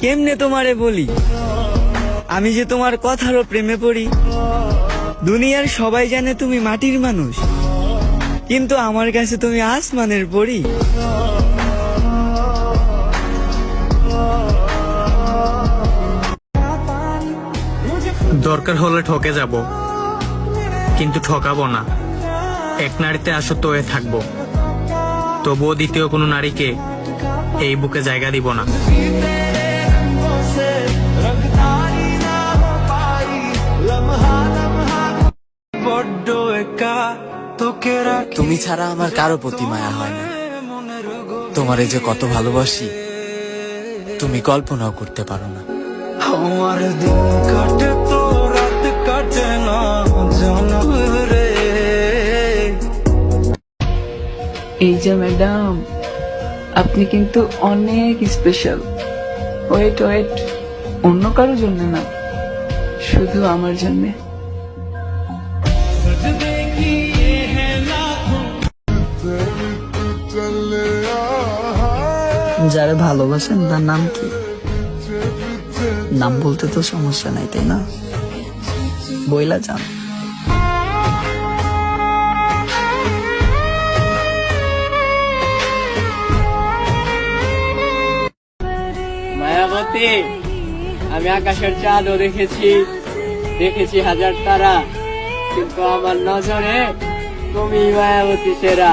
কেমনে তোমারে বলি? আমি যে তোমার কথারও প্রেমে পড়ি। দুনিয়ার সবাই জানে তুমি মাটির মানুষ। কিন্তু আমার কাছে তুমি আসমানের পড়ি দরকার হলে ঠকে যাব, কিন্তু ঠকাবো না। এক নারীতে আসক্ত হয়ে থাকব। তবুও দ্বিতীয় কোনো নারীকে এই বুকে জায়গা দিব না। তুমি ছাড়া আমার কারও প্রতি মায়া হয় না। তোমারে যে কত ভালোবাসি তুমি কল্পনাও করতে পারো না। আমার দিন কাটে তো রাত কাটে না জানো রে। এই যে ম্যাডাম আপনি কিন্তু অনেক স্পেশাল ওয়েট ওয়েট অন্য কারোর জন্য না শুধু আমার জন্যে। যারা ভালোবাসেন, তার নাম কি? নাম বলতে তো সমস্যা নাই, তাই না? বইলা যান। মায়াবতী, আমি আকাশের চাঁদও দেখেছি দেখেছি হাজার তারা। কিন্তু আমার নজরে তুমি মায়াবতী সেরা।